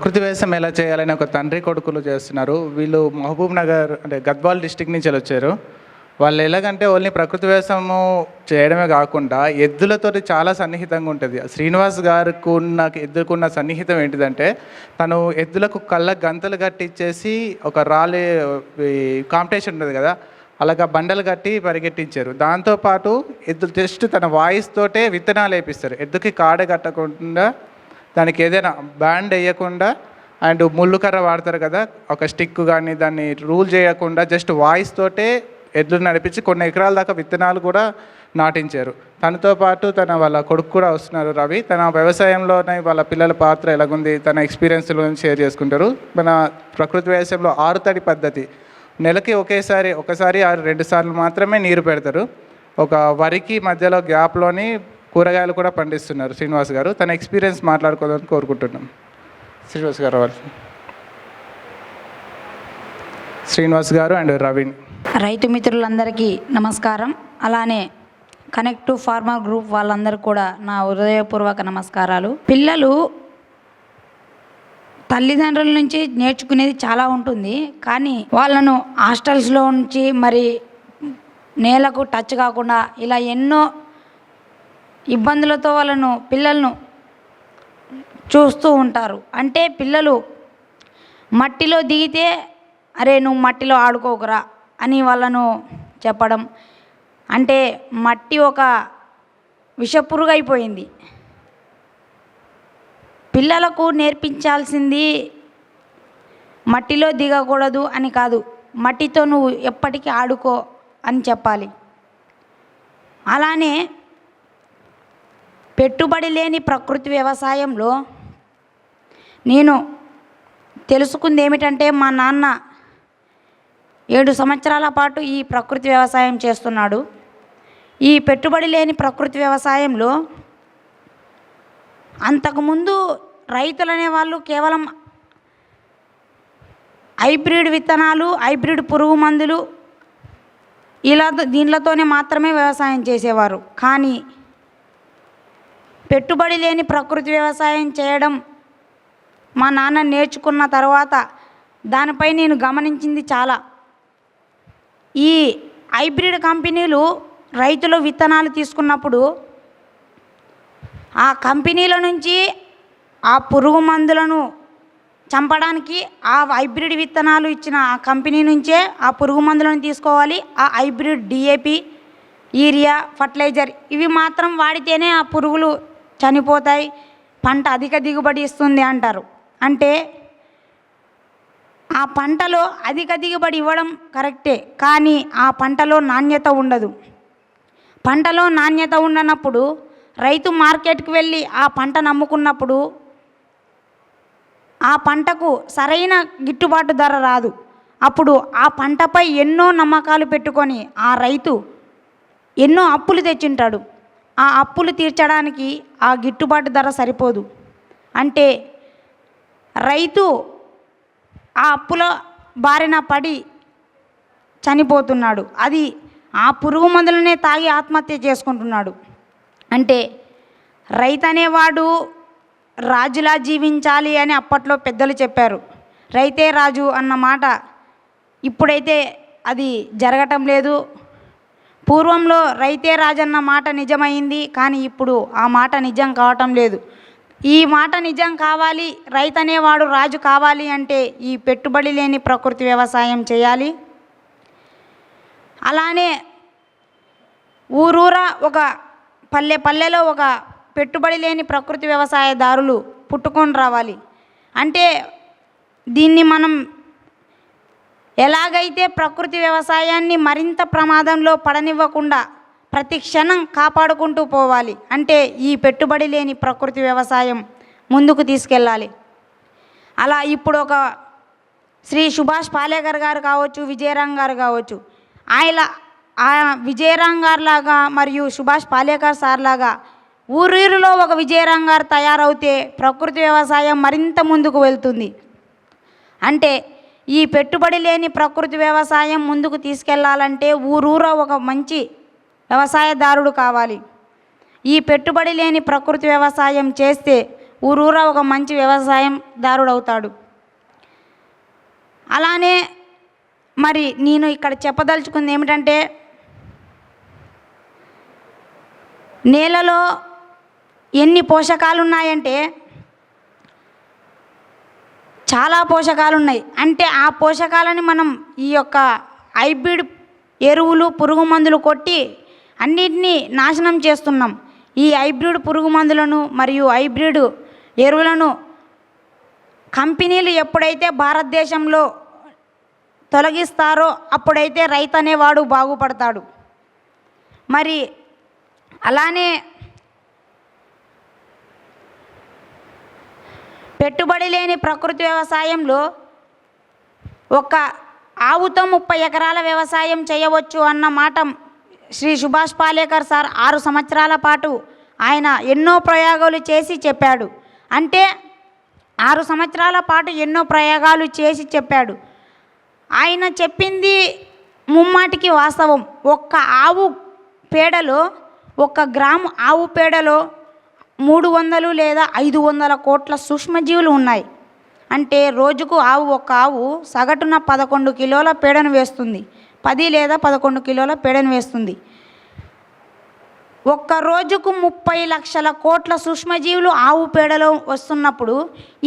ప్రకృతి వ్యవసాయం ఎలా చేయాలని ఒక తండ్రి కొడుకులు చేస్తున్నారు. వీళ్ళు మహబూబ్ నగర్ అంటే గద్వాల్ డిస్టిక్ నుంచి వచ్చారు. వాళ్ళు ఎలాగంటే ఓన్లీ ప్రకృతి వ్యవసాయము చేయడమే కాకుండా ఎద్దులతోటి చాలా సన్నిహితంగా ఉంటుంది. శ్రీనివాస్ గారికి ఉన్న ఎద్దుకున్న సన్నిహితం ఏంటిదంటే తను ఎద్దులకు కళ్ళ గంతలు కట్టించేసి ఒక రాలే కాంపిటీషన్ ఉంటుంది కదా అలాగా బండలు కట్టి పరిగెట్టించారు. దాంతోపాటు ఎద్దు జస్ట్ తన వాయిస్ తోటే విత్తనాలు వేపిస్తారు. ఎద్దుకి కాడ కట్టకుండా దానికి ఏదైనా బ్యాండ్ వేయకుండా అండ్ ముళ్ళు కర్ర వాడతారు కదా ఒక స్టిక్ కానీ దాన్ని రూల్ చేయకుండా జస్ట్ వాయిస్ తోటే ఎడ్లు నడిపించి కొన్ని ఎకరాల దాకా విత్తనాలు కూడా నాటించారు. తనతో పాటు తన వాళ్ళ కొడుకు కూడా వస్తున్నారు రవి. తన వ్యవసాయంలోనే వాళ్ళ పిల్లల పాత్ర ఎలాగుంది తన ఎక్స్పీరియన్స్ షేర్ చేసుకుంటారు. మన ప్రకృతి వ్యవసాయంలో ఆరు తడి పద్ధతి. నెలకి ఒకేసారి ఒకసారి ఆరు రెండు సార్లు మాత్రమే నీరు పెడతారు. ఒక వరికి మధ్యలో గ్యాప్లోని కూరగాయలు కూడా పండిస్తున్నారు శ్రీనివాస్ గారు. తన ఎక్స్పీరియన్స్ మాట్లాడుకోవాలని కోరుకుంటున్నాం. శ్రీనివాస్ గారు వాళ్ళు శ్రీనివాస్ గారు అండ్ రవీన్. రైతు మిత్రులందరికీ నమస్కారం. అలానే కనెక్ట్ టు ఫార్మర్ గ్రూప్ వాళ్ళందరూ కూడా నా హృదయపూర్వక నమస్కారాలు. పిల్లలు తల్లిదండ్రుల నుంచి నేర్చుకునేది చాలా ఉంటుంది. కానీ వాళ్ళను హాస్టల్స్లో ఉంచి మరి నేలకు టచ్ కాకుండా ఇలా ఎన్నో ఇబ్బందులతో వాళ్ళను పిల్లలను చూస్తూ ఉంటారు. అంటే పిల్లలు మట్టిలో దిగితే అరే నువ్వు మట్టిలో ఆడుకోకురా అని వాళ్ళను చెప్పడం. అంటే మట్టి ఒక విషపురుగైపోయింది. పిల్లలకు నేర్పించాల్సింది మట్టిలో దిగకూడదు అని కాదు మట్టితో నువ్వు ఎప్పటికీ ఆడుకో అని చెప్పాలి. అలానే పెట్టుబడి లేని ప్రకృతి వ్యవసాయంలో నేను తెలుసుకుంది ఏమిటంటే మా నాన్న ఏడు సంవత్సరాల పాటు ఈ ప్రకృతి వ్యవసాయం చేస్తున్నాడు. ఈ పెట్టుబడి లేని ప్రకృతి వ్యవసాయంలో అంతకుముందు రైతులు అనేవాళ్ళు కేవలం హైబ్రిడ్ విత్తనాలు హైబ్రిడ్ పురుగు మందులు ఇలా దీనిలతోనే మాత్రమే వ్యవసాయం చేసేవారు. కానీ పెట్టుబడి లేని ప్రకృతి వ్యవసాయం చేయడం మా నాన్న నేర్చుకున్న తర్వాత దానిపై నేను గమనించింది చాలా. ఈ హైబ్రిడ్ కంపెనీలు రైతులు విత్తనాలు తీసుకున్నప్పుడు ఆ కంపెనీల నుంచి ఆ పురుగు మందులను చంపడానికి ఆ హైబ్రిడ్ విత్తనాలు ఇచ్చిన ఆ కంపెనీ నుంచే ఆ పురుగు మందులను తీసుకోవాలి. ఆ హైబ్రిడ్ డిఏపి యూరియా ఫర్టిలైజర్ ఇవి మాత్రం వాడితేనే ఆ పురుగులు చనిపోతాయి పంట అధిక దిగుబడి ఇస్తుంది అంటారు. అంటే ఆ పంటలో అధిక దిగుబడి ఇవ్వడం కరెక్టే కానీ ఆ పంటలో నాణ్యత ఉండదు. పంటలో నాణ్యత ఉండనప్పుడు రైతు మార్కెట్కి వెళ్ళి ఆ పంట నమ్ముకున్నప్పుడు ఆ పంటకు సరైన గిట్టుబాటు ధర రాదు. అప్పుడు ఆ పంటపై ఎన్నో నమ్మకాలు పెట్టుకొని ఆ రైతు ఎన్నో అప్పులు తెచ్చింటాడు. ఆ అప్పులు తీర్చడానికి ఆ గిట్టుబాటు ధర సరిపోదు. అంటే రైతు ఆ అప్పుల బారిన పడి చనిపోతున్నాడు. అది ఆ పురుగు మందులనే తాగి ఆత్మహత్య చేసుకుంటున్నాడు. అంటే రైతు అనేవాడు రాజులా జీవించాలి అని అప్పట్లో పెద్దలు చెప్పారు. రైతే రాజు అన్న మాట ఇప్పుడైతే అది జరగటం లేదు. పూర్వంలో రైతే రాజు అన్న మాట నిజమైంది కానీ ఇప్పుడు ఆ మాట నిజం కావటం లేదు. ఈ మాట నిజం కావాలి రైతనేవాడు రాజు కావాలి అంటే ఈ పెట్టుబడి లేని ప్రకృతి వ్యవసాయం చేయాలి. అలానే ఊరూరా ఒక పల్లె పల్లెలో ఒక పెట్టుబడి లేని ప్రకృతి వ్యవసాయదారులు పుట్టుకొని రావాలి. అంటే దీన్ని మనం ఎలాగైతే ప్రకృతి వ్యవసాయాన్ని మరింత ప్రమాదంలో పడనివ్వకుండా ప్రతి క్షణం కాపాడుకుంటూ పోవాలి. అంటే ఈ పెట్టుబడి లేని ప్రకృతి వ్యవసాయం ముందుకు తీసుకెళ్ళాలి. అలా ఇప్పుడు ఒక శ్రీ సుభాష్ పాలేకర్ గారు కావచ్చు విజయరాం గారు కావచ్చు ఆయన ఆ విజయరాం గారు లాగా మరియు సుభాష్ పాలేకర్ సార్ లాగా ఊరూరులో ఒక విజయరాం గారు తయారవుతే ప్రకృతి వ్యవసాయం మరింత ముందుకు వెళ్తుంది. అంటే ఈ పెట్టుబడి లేని ప్రకృతి వ్యవసాయం ముందుకు తీసుకెళ్ళాలంటే ఊరూరా ఒక మంచి వ్యవసాయదారుడు కావాలి. ఈ పెట్టుబడి లేని ప్రకృతి వ్యవసాయం చేస్తే ఊరూరా ఒక మంచి వ్యవసాయందారుడు అవుతాడు అలానే మరి నేను ఇక్కడ చెప్పదలుచుకుంది ఏమిటంటే నేలలో ఎన్ని పోషకాలు ఉన్నాయంటే చాలా పోషకాలు ఉన్నాయి అంటే ఆ పోషకాలని మనం ఈ యొక్క హైబ్రిడ్ ఎరువులు పురుగు మందులు కొట్టి అన్నిటినీ నాశనం చేస్తున్నాం. ఈ హైబ్రిడ్ పురుగు మందులను మరియు హైబ్రిడ్ ఎరువులను కంపెనీలు ఎప్పుడైతే భారతదేశంలో తొలగిస్తారో అప్పుడైతే రైతు అనేవాడు బాగుపడతాడు. మరి అలానే పెట్టుబడి లేని ప్రకృతి వ్యవసాయంలో ఒక ఆవుతో ముప్పై ఎకరాల వ్యవసాయం చేయవచ్చు అన్న మాట శ్రీ సుభాష్ పాలేకర్ సార్ ఆరు సంవత్సరాల పాటు ఆయన ఎన్నో ప్రయోగాలు చేసి చెప్పాడు. అంటే ఆరు సంవత్సరాల పాటు ఎన్నో ప్రయోగాలు చేసి చెప్పాడు. ఆయన చెప్పింది ముమ్మాటికి వాస్తవం. ఒక్క ఆవు పేడలో ఒక గ్రాము ఆవు పేడలో మూడు వందలు లేదా ఐదు వందల కోట్ల సూక్ష్మజీవులు ఉన్నాయి. అంటే రోజుకు ఆవు ఒక ఆవు సగటున పదకొండు కిలోల పేడను వేస్తుంది. పది లేదా పదకొండు కిలోల పేడను వేస్తుంది. ఒక్క రోజుకు ముప్పై లక్షల కోట్ల సూక్ష్మజీవులు ఆవు పేడలో వస్తున్నప్పుడు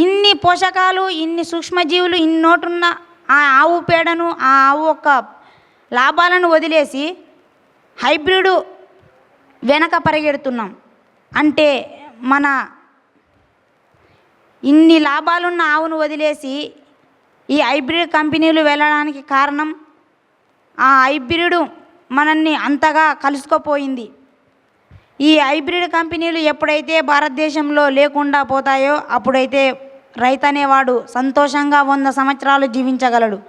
ఇన్ని పోషకాలు ఇన్ని సూక్ష్మజీవులు ఇన్నోటున్న ఆ ఆవు పేడను ఆ ఆవు యొక్క లాభాలను వదిలేసి హైబ్రిడ్ వెనక పరిగెడుతున్నాం. అంటే మన ఇన్ని లాభాలున్న ఆవును వదిలేసి ఈ హైబ్రిడ్ కంపెనీలు వెళ్ళడానికి కారణం ఆ హైబ్రిడ్ మనల్ని అంతగా కలుసుకుపోయింది. ఈ హైబ్రిడ్ కంపెనీలు ఎప్పుడైతే భారతదేశంలో లేకుండా పోతాయో అప్పుడైతే రైతు అనేవాడు సంతోషంగా వంద సంవత్సరాలు జీవించగలడు.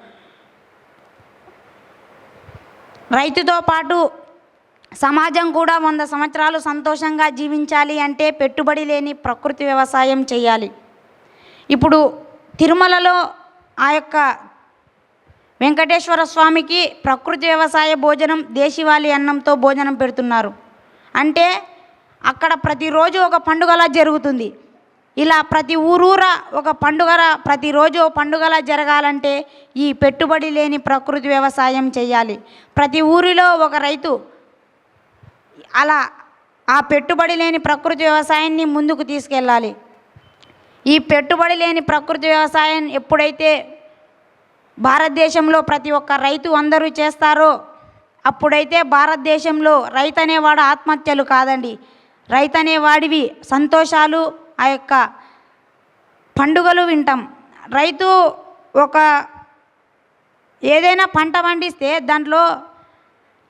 రైతుతో పాటు సమాజం కూడా వంద సంవత్సరాలు సంతోషంగా జీవించాలి అంటే పెట్టుబడి లేని ప్రకృతి వ్యవసాయం చేయాలి. ఇప్పుడు తిరుమలలో ఆ యొక్క వెంకటేశ్వర స్వామికి ప్రకృతి వ్యవసాయ భోజనం దేశీవాలి అన్నంతో భోజనం పెడుతున్నారు. అంటే అక్కడ ప్రతిరోజు ఒక పండుగలా జరుగుతుంది. ఇలా ప్రతి ఊరూర ఒక పండుగ ప్రతిరోజు పండుగలా జరగాలంటే ఈ పెట్టుబడి లేని ప్రకృతి వ్యవసాయం చేయాలి. ప్రతి ఊరిలో ఒక రైతు అలా ఆ పెట్టుబడి లేని ప్రకృతి వ్యవసాయాన్ని ముందుకు తీసుకెళ్ళాలి. ఈ పెట్టుబడి లేని ప్రకృతి వ్యవసాయం ఎప్పుడైతే భారతదేశంలో ప్రతి ఒక్క రైతు అందరూ చేస్తారో అప్పుడైతే భారతదేశంలో రైతు అనేవాడు ఆత్మహత్యలు కాదండి. రైతు అనేవాడివి సంతోషాలు ఆ యొక్క పండుగలు వింటాం. రైతు ఒక ఏదైనా పంట పండిస్తే దాంట్లో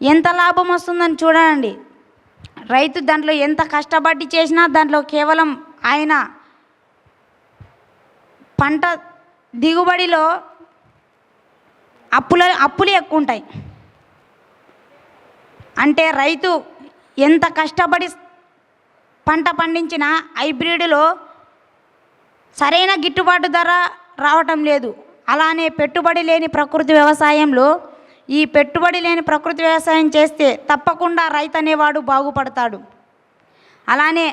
ఎంత లాభం వస్తుందని చూడండి. రైతు దాంట్లో ఎంత కష్టపడి చేసినా దాంట్లో కేవలం ఆయన పంట దిగుబడిలో అప్పుల అప్పులు ఎక్కువ ఉంటాయి. అంటే రైతు ఎంత కష్టపడి పంట పండించిన హైబ్రిడ్లో సరైన గిట్టుబాటు ధర రావటం లేదు. అలానే పెట్టుబడి లేని ప్రకృతి వ్యవసాయంలో ఈ పెట్టుబడి లేని ప్రకృతి వ్యవసాయం చేస్తే తప్పకుండా రైతు అనేవాడు బాగుపడతాడు. అలానే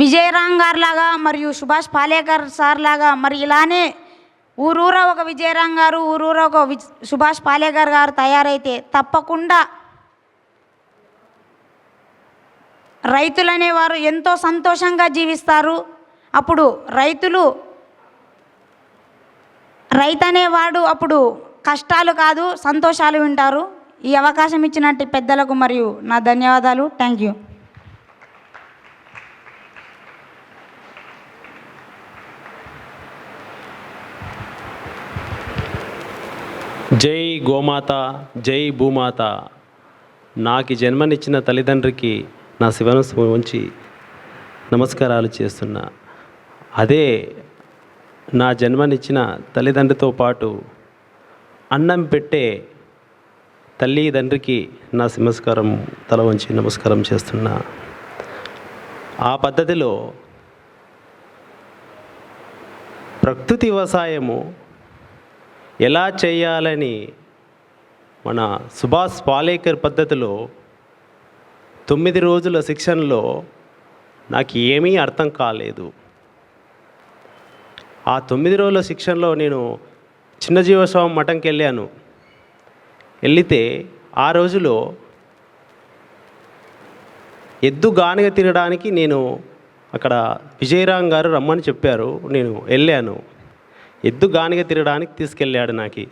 విజయరామ్ గారు లాగా మరియు సుభాష్ పాలేకర్ సార్ లాగా మరి ఇలానే ఊరూరా ఒక విజయరామ్ గారు ఊరూరా ఒక వి సుభాష్ పాలేకర్ గారు తయారైతే తప్పకుండా రైతులనేవారు ఎంతో సంతోషంగా జీవిస్తారు. అప్పుడు రైతులు రైతు అనేవాడు అప్పుడు కష్టాలు కాదు సంతోషాలు వింటారు. ఈ అవకాశం ఇచ్చినట్టు పెద్దలకు మరియు నా ధన్యవాదాలు. థ్యాంక్ యూ జై గోమాత జై భూమాత. నాకు జన్మనిచ్చిన తల్లిదండ్రికి నా శివను ఉంచి నమస్కారాలు చేస్తున్నా. అదే నా జన్మనిచ్చిన తల్లిదండ్రితో పాటు అన్నం పెట్టే తల్లి తండ్రికి నా నమస్కారం తల వంచి నమస్కారం చేస్తున్నా. ఆ పద్ధతిలో ప్రకృతి వ్యవసాయము ఎలా చేయాలని మన సుభాష్ పాలేకర్ పద్ధతిలో తొమ్మిది రోజుల శిక్షణలో నాకు ఏమీ అర్థం కాలేదు. ఆ తొమ్మిది రోజుల శిక్షణలో నేను చిన్న జీవస్వామి మఠంకి వెళ్ళాను. వెళితే ఆ రోజులో ఎద్దు గానిగ తినడానికి నేను అక్కడ విజయరామ్ గారు రమ్మని చెప్పారు. నేను వెళ్ళాను. ఎద్దు గానిగ తిరగడానికి తీసుకెళ్ళాడు నాకు.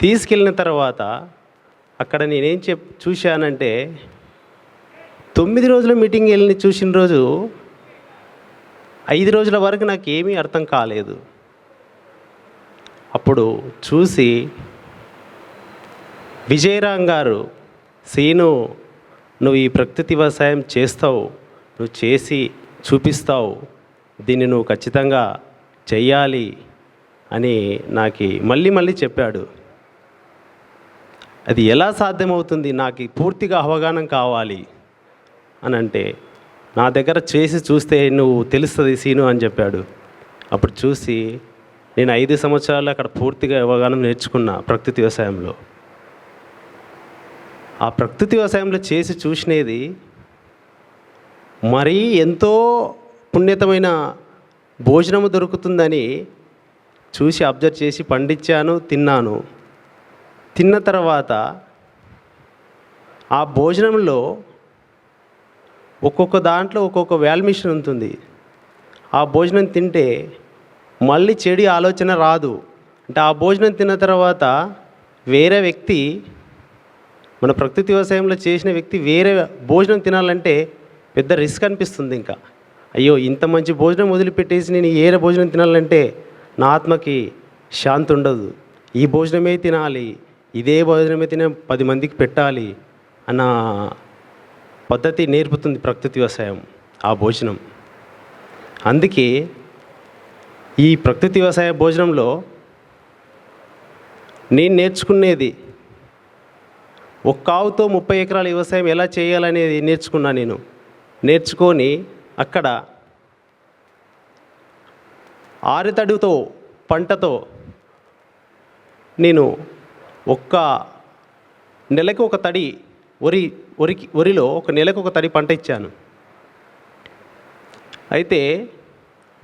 తీసుకెళ్ళిన తర్వాత అక్కడ నేనేం చెప్ చూశానంటే తొమ్మిది రోజుల మీటింగ్ వెళ్ళి చూసిన రోజు ఐదు రోజుల వరకు నాకు ఏమీ అర్థం కాలేదు. అప్పుడు చూసి విజయరాం గారు సీను నువ్వు ఈ ప్రకృతి వ్యవసాయం చేస్తావు నువ్వు చేసి చూపిస్తావు దీన్ని నువ్వు ఖచ్చితంగా చెయ్యాలి అని నాకు మళ్ళీ మళ్ళీ చెప్పాడు. అది ఎలా సాధ్యమవుతుంది? నాకు పూర్తిగా అవగాహన కావాలి అని అంటే నా దగ్గర చేసి చూస్తే నువ్వు తెలుస్తుంది సీను అని చెప్పాడు. అప్పుడు చూసి నేను ఐదు సంవత్సరాలు అక్కడ పూర్తిగా అవగాహన నేర్చుకున్నా ప్రకృతి వ్యవసాయంలో. ఆ ప్రకృతి వ్యవసాయంలో చేసి చూసినది మరీ ఎంతో పుణ్యతమైన భోజనము దొరుకుతుందని చూసి అబ్జర్వ్ చేసి పండించాను తిన్నాను. తిన్న తర్వాత ఆ భోజనంలో ఒక్కొక్క దాంట్లో ఒక్కొక్క వాల్మిషన్ ఉంటుంది. ఆ భోజనం తింటే మళ్ళీ చెడు ఆలోచన రాదు. అంటే ఆ భోజనం తిన్న తర్వాత వేరే వ్యక్తి మన ప్రకృతి వ్యవసాయంలో చేసిన వ్యక్తి వేరే భోజనం తినాలంటే పెద్ద రిస్క్ అనిపిస్తుంది ఇంకా. అయ్యో ఇంత మంచి భోజనం వదిలిపెట్టేసి నేను ఏరే భోజనం తినాలంటే నా ఆత్మకి శాంతి ఉండదు. ఈ భోజనమే తినాలి. ఇదే భోజనమే తినే పది మందికి పెట్టాలి అన్న పద్ధతి నేర్పుతుంది ప్రకృతి వ్యవసాయం ఆ భోజనం. అందుకే ఈ ప్రకృతి వ్యవసాయ భోజనంలో నేను నేర్చుకునేది ఒక్క ఆవుతో ముప్పై ఎకరాల వ్యవసాయం ఎలా చేయాలనేది నేర్చుకున్నా నేను. నేర్చుకొని అక్కడ ఆరితడితో పంటతో నేను ఒక్క నెలకు ఒక తడి వరి వరికి వరిలో ఒక నెలకు ఒక తడి పంట ఇచ్చాను. అయితే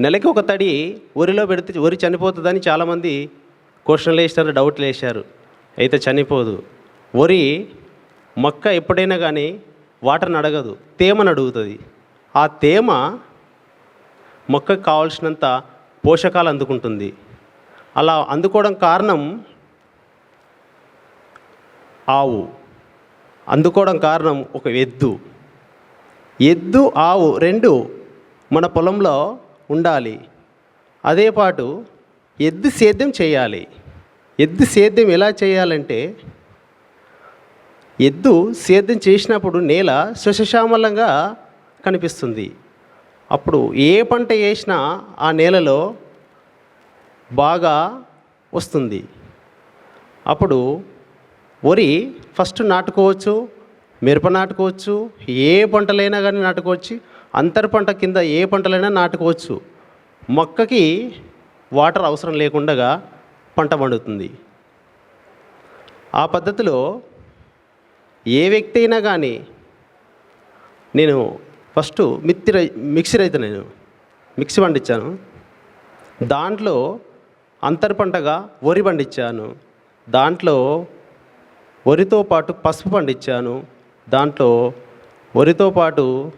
నెలకి ఒక తడి వరిలో పెడితే వరి చనిపోతుందని చాలామంది క్వశ్చన్లు వేసినారు డౌట్లు వేశారు. అయితే చనిపోదు. వరి మొక్క ఎప్పుడైనా కానీ వాటర్ని అడగదు తేమను అడుగుతుంది. ఆ తేమ మొక్కకు కావాల్సినంత పోషకాలు అందుకుంటుంది. అలా అందుకోవడం కారణం ఆవు. అందుకోవడం కారణం ఒక ఎద్దు. ఎద్దు ఆవు రెండు మన పొలంలో ఉండాలి. అదే పాటు ఎద్దు సేద్యం చేయాలి. ఎద్దు సేద్యం ఎలా చేయాలంటే ఎద్దు సేద్యం చేసినప్పుడు నేల సుశశ్యామలంగా కనిపిస్తుంది. అప్పుడు ఏ పంట వేసినా ఆ నేలలో బాగా వస్తుంది. అప్పుడు వరి ఫస్ట్ నాటుకోవచ్చు మిరప నాటుకోవచ్చు ఏ పంటలైనా కానీ నాటుకోవచ్చు అంతర పంట కింద ఏ పంటలైనా నాటుకోవచ్చు. మొక్కకి వాటర్ అవసరం లేకుండా పంట పండుతుంది. ఆ పద్ధతిలో ఏ వ్యక్తి అయినా కానీ నేను ఫస్ట్ మిత్తి రై మిక్సీ రైతు నేను మిక్సీ పండించాను. దాంట్లో అంతర్ పంటగా వరి పండించాను. దాంట్లో వరితో పాటు పసుపు పండించాను. దాంట్లో వరితో పాటు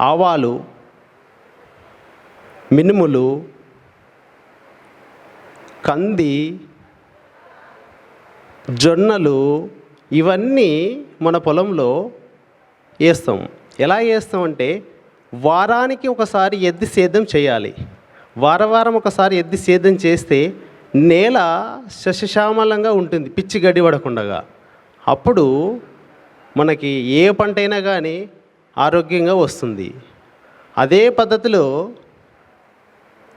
ఆవాలు మినుములు కంది జొన్నలు ఇవన్నీ మన పొలంలో వేస్తాం ఎలా వేస్తామంటే వారానికి ఒకసారి ఎద్ది సేద్యం చేయాలి. వారం వారం ఒకసారి ఎద్ది సేద్యం చేస్తే నేల శశశ్యామలంగా ఉంటుంది పిచ్చి గడ్డి పడకుండా అప్పుడు మనకి ఏ పంట అయినా కానీ ఆరోగ్యంగా వస్తుంది. అదే పద్ధతిలో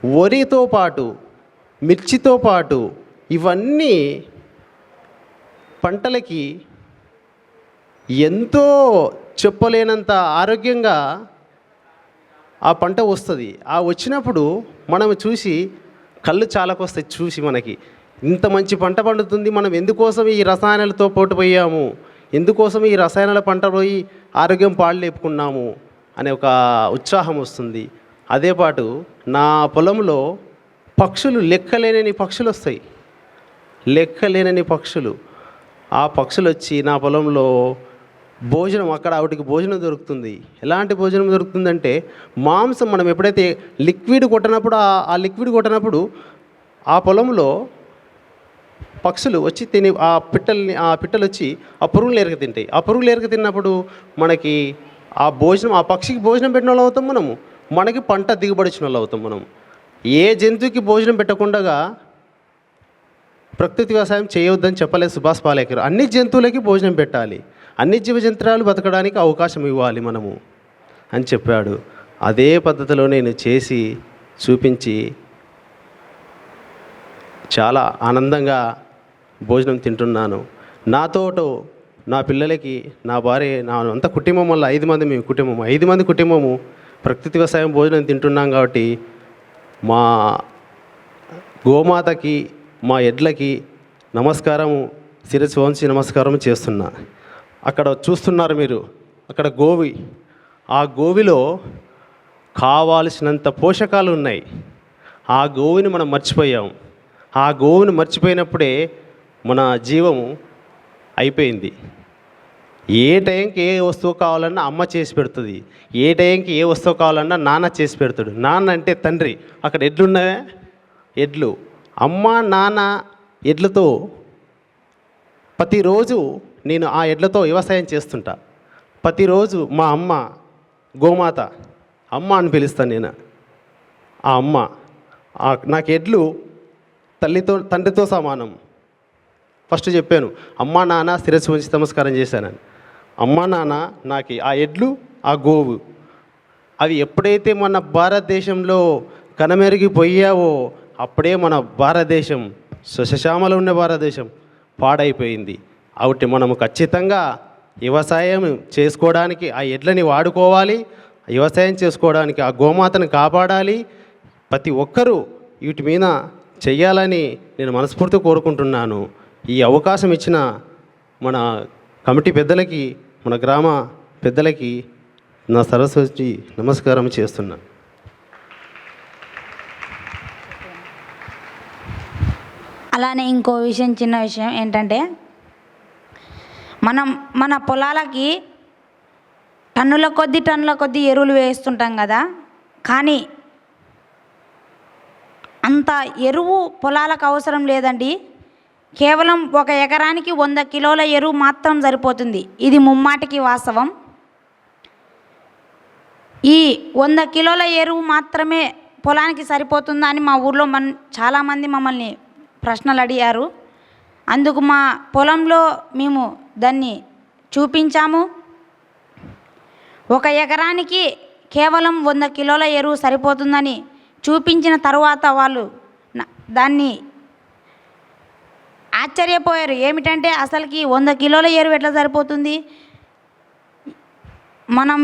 వరితో పాటు మిర్చితో పాటు ఇవన్నీ పంటలకి ఎంతో చెప్పలేనంత ఆరోగ్యంగా ఆ పంట వస్తుంది. ఆ వచ్చినప్పుడు మనం చూసి కళ్ళు చాలకొస్తాయి చూసి మనకి. ఇంత మంచి పంట పండుతుంది మనం ఎందుకోసం ఈ రసాయనాలతో పోటు పోయాము ఎందుకోసం ఈ రసాయనాల పంట పోయి ఆరోగ్యం పాడు లేపుకున్నాము? అనే ఒక ఉత్సాహం వస్తుంది. అదే పాటు నా పొలంలో పక్షులు లెక్కలేనని పక్షులు వస్తాయి. లెక్కలేనని పక్షులు. ఆ పక్షులు వచ్చి నా పొలంలో భోజనం అక్కడ ఆవిడకి భోజనం దొరుకుతుంది. ఎలాంటి భోజనం దొరుకుతుందంటే మాంసం మనం ఎప్పుడైతే లిక్విడ్ కొట్టినప్పుడు ఆ- లిక్విడ్ కొట్టినప్పుడు ఆ పొలంలో పక్షులు వచ్చి తిని ఆ పిట్టల్ని ఆ పిట్టలు వచ్చి ఆ పురుగులు ఎరక తింటాయి. ఆ పురుగులు ఎరక తిన్నప్పుడు మనకి ఆ భోజనం ఆ పక్షికి భోజనం పెట్టిన వాళ్ళు అవుతాం మనము. మనకి పంట దిగుబడి వచ్చిన వాళ్ళు అవుతాం మనం. ఏ జంతువుకి భోజనం పెట్టకుండా ప్రకృతి వ్యవసాయం చేయవద్దని చెప్పలేదు సుభాష్ పాలేకర్. అన్ని జంతువులకి భోజనం పెట్టాలి. అన్ని జీవ బతకడానికి అవకాశం ఇవ్వాలి మనము అని చెప్పాడు. అదే పద్ధతిలో నేను చేసి చూపించి చాలా ఆనందంగా భోజనం తింటున్నాను. నాతోటో నా పిల్లలకి నా భార్య నా అంత కుటుంబం వల్ల ఐదు మంది మేము కుటుంబం ఐదు మంది కుటుంబము ప్రకృతి వ్యవసాయం భోజనం తింటున్నాం కాబట్టి మా గోమాతకి మా ఎడ్లకి నమస్కారము శిరస్సు వంచి నమస్కారం చేస్తున్నా. అక్కడ చూస్తున్నారు మీరు. అక్కడ గోవి. ఆ గోవిలో కావాల్సినంత పోషకాలు ఉన్నాయి. ఆ గోవిని మనం మర్చిపోయాం. ఆ గోవుని మర్చిపోయినప్పుడే మన జీవము అయిపోయింది. ఏ టైంకి ఏ వస్తువు కావాలన్నా అమ్మ చేసి పెడుతుంది. ఏ టైంకి ఏ వస్తువు కావాలన్నా నాన్న చేసి పెడతాడు. నాన్న అంటే తండ్రి. అక్కడ ఎడ్లున్నాయా? ఎడ్లు. అమ్మ నాన్న ఎడ్లతో ప్రతిరోజు నేను ఆ ఎడ్లతో వ్యవసాయం చేస్తుంటా. ప్రతిరోజు మా అమ్మ గోమాత అమ్మ అని పిలుస్తాను నేను. ఆ అమ్మ ఆ నాకు ఎడ్లు తల్లితో తండ్రితో సమానం. ఫస్ట్ చెప్పాను అమ్మా నాన్న శిరస్సు ఉంచి నమస్కారం చేశానని అమ్మా నాన్న నాకు ఆ ఎడ్లు ఆ గోవు అవి ఎప్పుడైతే మన భారతదేశంలో కనమెరిగిపోయావో అప్పుడే మన భారతదేశం సుశశామలో ఉన్న భారతదేశం పాడైపోయింది. కాబట్టి మనము ఖచ్చితంగా వ్యవసాయం చేసుకోవడానికి ఆ ఎడ్లని వాడుకోవాలి వ్యవసాయం చేసుకోవడానికి ఆ గోమాతను కాపాడాలి. ప్రతి ఒక్కరూ వీటి మీద చెయ్యాలని నేను మనస్ఫూర్తి కోరుకుంటున్నాను. ఈ అవకాశం ఇచ్చిన మన కమిటీ పెద్దలకి మన గ్రామ పెద్దలకి నా సరస్వతి నమస్కారం చేస్తున్నాను అలానే ఇంకో విషయం చిన్న విషయం ఏంటంటే మనం మన పొలాలకి టన్నుల కొద్ది టన్నుల కొద్ది ఎరువులు వేస్తుంటాం కదా. కానీ అంత ఎరువు పొలాలకు అవసరం లేదండి. కేవలం ఒక ఎకరానికి వంద కిలోల ఎరువు మాత్రం సరిపోతుంది. ఇది ముమ్మాటికి వాస్తవం. ఈ వంద కిలోల ఎరువు మాత్రమే పొలానికి సరిపోతుందా అని మా ఊర్లో మన చాలామంది మమ్మల్ని ప్రశ్నలు అడిగారు. అందుకు మా పొలంలో మేము దాన్ని చూపించాము. ఒక ఎకరానికి కేవలం వంద కిలోల ఎరువు సరిపోతుందని చూపించిన తరువాత వాళ్ళు దాన్ని ఆశ్చర్యపోయారు. ఏమిటంటే అసలుకి వంద కిలోల ఎరువు ఎట్లా సరిపోతుంది? మనం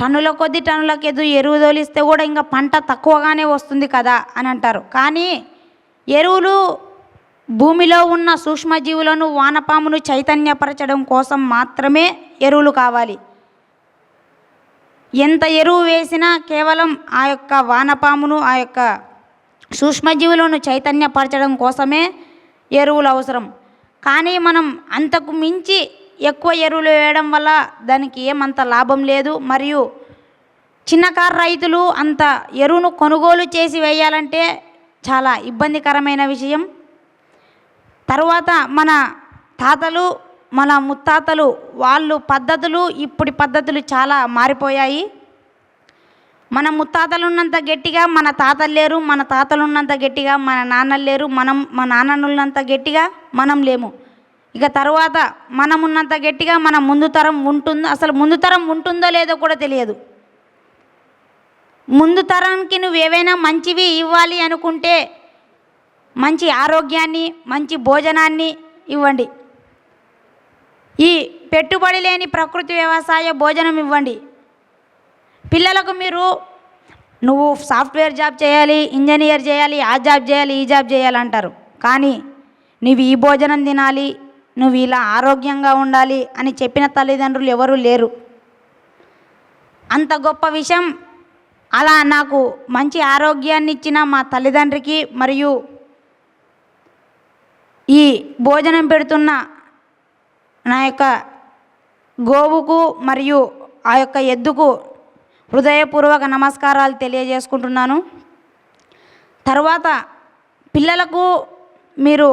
టన్నుల కొద్ది టన్నులకి కొద్ది ఎరువు తోలిస్తే కూడా ఇంకా పంట తక్కువగానే వస్తుంది కదా అని అంటారు. కానీ ఎరువులు భూమిలో ఉన్న సూక్ష్మజీవులను వానపామును చైతన్యపరచడం కోసం మాత్రమే ఎరువులు కావాలి. ఎంత ఎరువు వేసినా కేవలం ఆ యొక్క వానపామును ఆ యొక్క సూక్ష్మజీవులను చైతన్యపరచడం కోసమే ఎరువులు అవసరం. కానీ మనం అంతకు మించి ఎక్కువ ఎరువులు వేయడం వల్ల దానికి ఏమంత లాభం లేదు. మరియు చిన్నకారు రైతులు అంత ఎరువును కొనుగోలు చేసి వేయాలంటే చాలా ఇబ్బందికరమైన విషయం. తర్వాత మన తాతలు మన ముత్తాతలు వాళ్ళు పద్ధతులు ఇప్పటి పద్ధతులు చాలా మారిపోయాయి. మన ముత్తాతలు ఉన్నంత గట్టిగా మన తాతలు లేరు మన తాతలు ఉన్నంత గట్టిగా మన నాన్నలు లేరు మనం మా నాన్నలు ఉన్నంత గట్టిగా మనం లేము. ఇక తర్వాత మనం ఉన్నంత గట్టిగా మన ముందు తరం ఉంటుందో అసలు ముందు తరం ఉంటుందో లేదో కూడా తెలియదు. ముందు తరానికి నువ్వు ఏవైనా మంచివి ఇవ్వాలి అనుకుంటే మంచి ఆరోగ్యాన్ని మంచి భోజనాన్ని ఇవ్వండి. ఈ పెట్టుబడి లేని ప్రకృతి వ్యవసాయ భోజనం ఇవ్వండి. పిల్లలకు మీరు నువ్వు సాఫ్ట్వేర్ జాబ్ చేయాలి ఇంజనీర్ చేయాలి ఆ జాబ్ చేయాలి ఈ జాబ్ చేయాలి అంటారు. కానీ నువ్వు ఈ భోజనం తినాలి నువ్వు ఇలా ఆరోగ్యంగా ఉండాలి అని చెప్పిన తల్లిదండ్రులు ఎవరూ లేరు. అంత గొప్ప విషయం అలా నాకు మంచి ఆరోగ్యాన్ని ఇచ్చిన మా తల్లిదండ్రికి మరియు ఈ భోజనం పెడుతున్న నా యొక్క గోవుకు మరియు ఆ యొక్క ఎద్దుకు హృదయపూర్వక నమస్కారాలు తెలియజేసుకుంటున్నాను. తర్వాత పిల్లలకు మీరు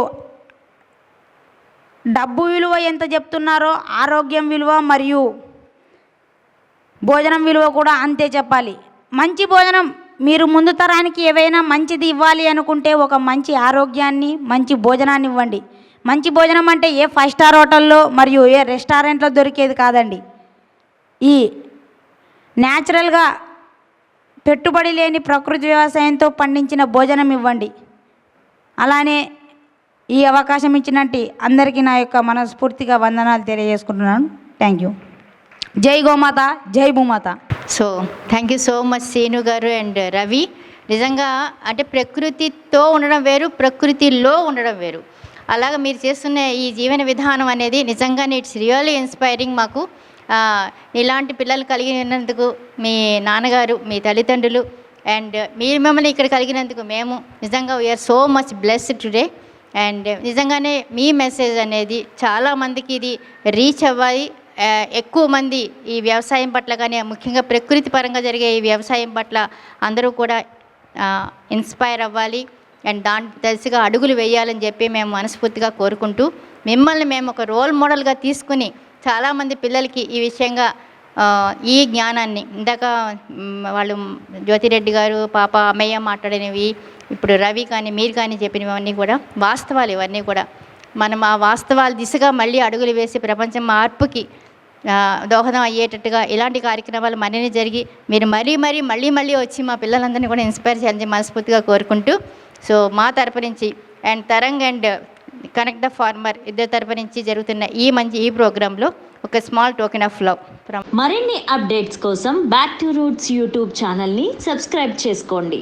డబ్బు విలువ ఎంత చెప్తున్నారో ఆరోగ్యం విలువ మరియు భోజనం విలువ కూడా అంతే చెప్పాలి. మంచి భోజనం మీరు ముందు తరానికి ఏవైనా మంచిది ఇవ్వాలి అనుకుంటే ఒక మంచి ఆరోగ్యాన్ని మంచి భోజనాన్ని ఇవ్వండి. మంచి భోజనం అంటే ఏ ఫైవ్ స్టార్ హోటల్లో మరియు ఏ రెస్టారెంట్లో దొరికేది కాదండి. ఈ న్యాచురల్గా పెట్టుబడి లేని ప్రకృతి వ్యవసాయంతో పండించిన భోజనం ఇవ్వండి. అలానే ఈ అవకాశం ఇచ్చినట్టు అందరికీ నా యొక్క మనస్ఫూర్తిగా వందనాలు తెలియజేసుకుంటున్నాను. Thank you. జై గోమాత జై భూమాత. So thank you so much Seenu garu and Ravi uh, నిజంగా అంటే ప్రకృతితో ఉండడం వేరు ప్రకృతిలో ఉండడం వేరు. అలాగ మీరు చేస్తున్న ఈ జీవన విధానం అనేది నిజంగానే ఇట్స్ రియల్లీ ఇన్స్పైరింగ్ మాకు. ఇలాంటి పిల్లలు కలిగి ఉన్నందుకు మీ నాన్నగారు మీ తల్లిదండ్రులు అండ్ uh, మీరు మిమ్మల్ని ఇక్కడ కలిగినందుకు మేము నిజంగా we are so much blessed today and నిజంగానే మీ మెసేజ్ అనేది చాలామందికి ఇది రీచ్ అవ్వాలి. ఎక్కువ మంది ఈ వ్యవసాయం పట్ల కానీ ముఖ్యంగా ప్రకృతి పరంగా జరిగే ఈ వ్యవసాయం పట్ల అందరూ కూడా ఇన్స్పైర్ అవ్వాలి. అండ్ దాని దశగా అడుగులు వేయాలని చెప్పి మేము మనస్ఫూర్తిగా కోరుకుంటూ మిమ్మల్ని మేము ఒక రోల్ మోడల్గా తీసుకుని చాలామంది పిల్లలకి ఈ విషయంగా ఈ జ్ఞానాన్ని ఇందాక వాళ్ళు జ్యోతిరెడ్డి గారు పాప అమ్మయ్య మాట్లాడినవి ఇప్పుడు రవి కానీ మీరు కానీ చెప్పినవన్నీ కూడా వాస్తవాలు ఇవన్నీ కూడా. మనం ఆ వాస్తవాల దిశగా మళ్ళీ అడుగులు వేసి ప్రపంచం మార్పుకి దోహదం అయ్యేటట్టుగా ఇలాంటి కార్యక్రమాలు మరిన్ని జరిగి మీరు మరీ మరీ మళ్ళీ మళ్ళీ వచ్చి మా పిల్లలందరినీ కూడా ఇన్స్పైర్ చేయాలని మనస్ఫూర్తిగా కోరుకుంటూ సో మా తరపు నుంచి and Tarang and connect the farmer ఇద్దరు తరపు నుంచి జరుగుతున్న ఈ మంచి ఈ ప్రోగ్రాంలో ఒక స్మాల్ టోకెన్ ఆఫ్ లవ్. మరిన్ని అప్డేట్స్ కోసం బ్యాక్ టు రూట్స్ యూట్యూబ్ ఛానల్ని సబ్స్క్రైబ్ చేసుకోండి.